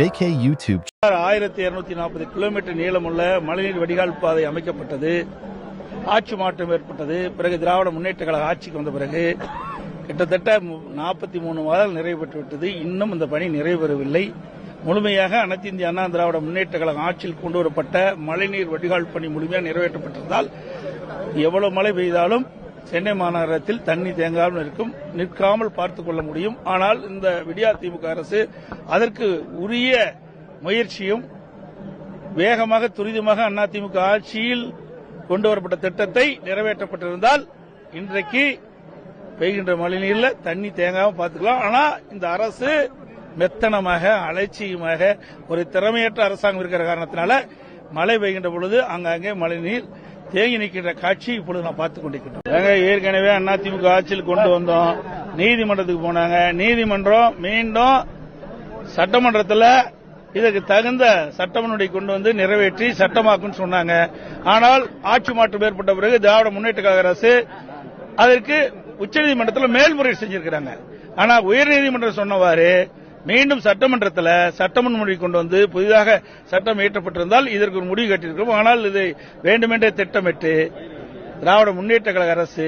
JK YouTube. ஆயிரத்தி இருநூத்தி நாற்பது கிலோமீட்டர் நீளமுள்ள மழைநீர் வடிகால் பாதை அமைக்கப்பட்டது. ஆட்சி மாற்றம் ஏற்பட்டது. பிறகு திராவிட முன்னேற்ற கழக ஆட்சிக்கு வந்த பிறகு கிட்டத்தட்ட நாற்பத்தி மூணு மாதங்கள் நிறைவு பெற்றுவிட்டது. இன்னும் இந்த பணி நிறைவேறவில்லை. முழுமையாக அனைத்து இந்திய அண்ணா திராவிட முன்னேற்ற கழகம் ஆட்சியில் கொண்டு வரப்பட்ட மழைநீர் வடிகால் பணி முழுமையாக நிறைவேற்றப்பட்டிருந்தால் எவ்வளவு மழை பெய்தாலும் சென்னை மாநகரத்தில் தண்ணி தேங்காமல் இருக்கும் நிற்காமல் பார்த்துக் கொள்ள முடியும். ஆனால் இந்த விடியா திமுக அரசு அதற்கு உரிய முயற்சியும் வேகமாக துரிதமாக அதிமுக ஆட்சியில் கொண்டு வரப்பட்ட திட்டத்தை நிறைவேற்றப்பட்டிருந்தால் இன்றைக்கு பெய்கின்ற மழைநீரில் தண்ணி தேங்காமல் பார்த்துக்கலாம். ஆனால் இந்த அரசு மெத்தனமாக அலட்சியமாக ஒரு திறமையற்ற அரசாங்கம் இருக்கிற காரணத்தினால மழை பெய்கின்ற பொழுது அங்காங்கே மழைநீர் தேங்கி நிற்கின்ற காட்சி இப்பொழுது நான் பார்த்துக் கொண்டிருக்கிறேன் ஏற்கனவே அதிமுக ஆட்சியில் கொண்டு வந்தோம். நீதிமன்றத்துக்கு போனாங்க. நீதிமன்றம் மீண்டும் சட்டமன்றத்தில் இதற்கு தகுந்த சட்டமனுடைய கொண்டு வந்து நிறைவேற்றி சட்டமாக்குன்னு சொன்னாங்க. ஆனால் ஆட்சி மாற்றம் ஏற்பட்ட பிறகு திராவிட முன்னேற்ற கழக அரசு அதற்கு உச்சநீதிமன்றத்தில் மேல்முறையீடு செஞ்சிருக்கிறாங்க. ஆனா உயர்நீதிமன்றம் சொன்னவாறு மீண்டும் சட்டமன்றத்தில் சட்டமன்முறை கொண்டு வந்து புதிதாக சட்டம் இயற்றப்பட்டிருந்தால் இதற்கு ஒரு முடிவு கட்டியிருக்கிறோம். ஆனால் இதை வேண்டுமென்றே திட்டமிட்டு திராவிட முன்னேற்ற கழக அரசு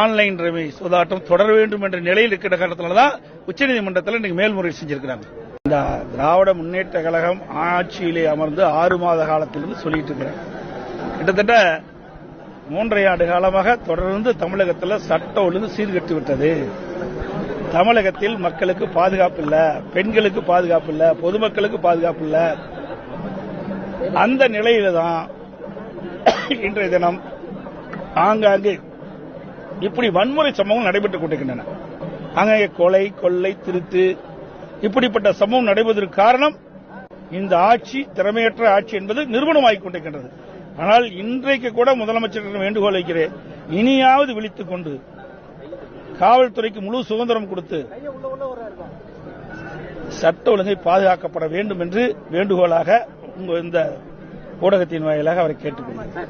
ஆன்லைன் ரவி சூதாட்டம் தொடர வேண்டும் என்ற நிலையில் இருக்கிற காரணத்தினால தான் உச்சநீதிமன்றத்தில் இன்னைக்கு மேல்முறையீடு செஞ்சிருக்கிறாங்க. இந்த திராவிட முன்னேற்ற கழகம் ஆட்சியிலே அமர்ந்து ஆறு மாத காலத்திலிருந்து சொல்லிட்டு இருக்கிறேன் கிட்டத்தட்ட மூன்றரை ஆண்டு காலமாக தொடர்ந்து தமிழகத்தில் சட்ட ஒழுங்கு சீர்கட்டு விட்டது தமிழகத்தில் மக்களுக்கு பாதுகாப்பு இல்ல பெண்களுக்கு பாதுகாப்பு இல்ல பொதுமக்களுக்கு பாதுகாப்பு இல்ல. அந்த நிலையில தான் இன்றைய தினம் ஆங்காங்கே இப்படி வன்முறை சம்பவங்கள் நடைபெற்றுக் கொண்டிருக்கின்றன. அங்கே கொலை கொள்ளை திருட்டு இப்படிப்பட்ட சம்பவம் நடைபெறுவதற்கு காரணம் இந்த ஆட்சி திறமையற்ற ஆட்சி என்பது நிறுவனமாகிக் கொண்டிருக்கின்றது. ஆனால் இன்றைக்கு கூட முதலமைச்சரிடம் வேண்டுகோள் வைக்கிறேன். இனியாவது விழித்துக் கொண்டு காவல்துறைக்கு முழு சுதந்திரம் கொடுத்து சட்ட ஒழுங்கை பாதுகாக்கப்பட வேண்டும் என்று வேண்டுகோளாக இந்த ஊடகத்தின் வாயிலாக அவரை கேட்டுக்கொள்கிறேன்.